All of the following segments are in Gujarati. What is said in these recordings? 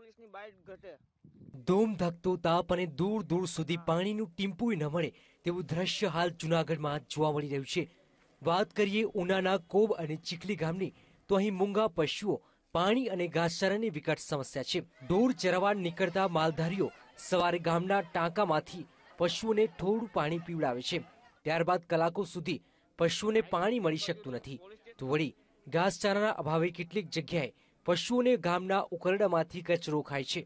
પોલીસની બાઇટ ઘટે. ધૂમ ધકતો તાપ અને દૂર દૂર સુધી પાણીનું ટીમ્પુય ન મળે તેવું દ્રશ્ય હાલ જૂનાગઢમાં જોવા મળી રહ્યું છે. વાત કરીએ ઉનાના કોબ અને ચીખલી ગામની, તો અહીં મૂંગા પશુઓ, પાણી અને ઘાસચારાની વિકટ સમસ્યા છે. ઢોર ચરવા નીકળતા માલધારીઓ સવારે ગામના ટાંકામાંથી પશુઓને થોડું પાણી પીવડાવે છે. ત્યારબાદ કલાકો સુધી પશુઓને પાણી મળી શકતું નથી. તો વળી, ઘાસચારાના અભાવે કેટલીક જગ્યાએ પશુઓને ગામના ઉકરડામાંથી કચરો ખાય છે.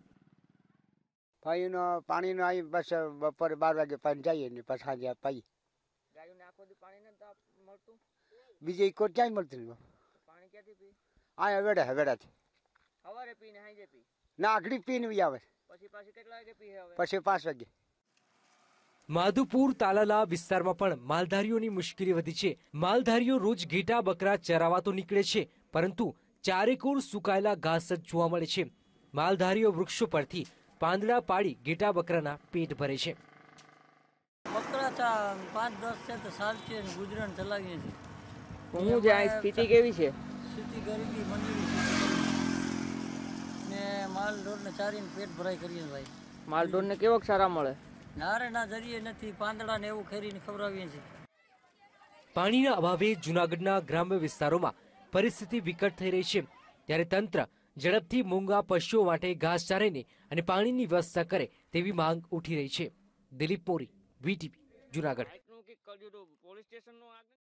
પાણીનો પાણીનો આવી બસ બપોરે બાર વાગે પાણી જઈએ ને પછી સાંજે પાઈ. બીજે કોઈ ક્યાંય મળતું નહીં પાણી ક્યાંથી પી આ વેડા વેડાથી. સવારે પીને હાંજે પી ના આગળ પીને બી આવે. પછી પાછી કેટલા વાગે પી હવે? પછી પાંચ વાગે. માધુપુર તાલાલા વિસ્તારમાં પણ માલધારીઓની મુશ્કેલી વધી છે. માલધારીઓ રોજ ઘેટા બકરા ચરાવવા તો નીકળે છે પરંતુ ચારેકોર સુકાયેલા ઘાસ જ જોવા મળે છે. માલધારીઓ વૃક્ષો પરથી પાંદડા પાડી ઘેટા બકરાના પેટ ભરે છે. બકરા પાંચ દસ છે તો સાલ છે ને ગુજરાન ચલાવીએ છીએ. હું જે આ સ્થિતિ કેવી છે? સ્થિતિ ગરીબી સ્થિતિ ને માલ ઢોરને ચારીને પેટ ભરાઈ કરીએ ભાઈ. માલ ઢોરને કેવો સારા મળે? નારે ના જરીએ નથી. પાંદડા ને એવું ખેરીને ખવડાવીએ છીએ. પાણીના અભાવે જૂનાગઢના ગ્રામ્ય વિસ્તારોમાં પરિસ્થિતિ વિકટ થઈ રહી છે. ત્યારે તંત્ર ઝડપથી મૂંગા પશુઓ માટે ઘાસચારાની અને પાણીની વ્યવસ્થા કરે તેવી માંગ ઉઠી રહી છે. દિલીપ મોરી વીટીવી, જૂનાગઢ.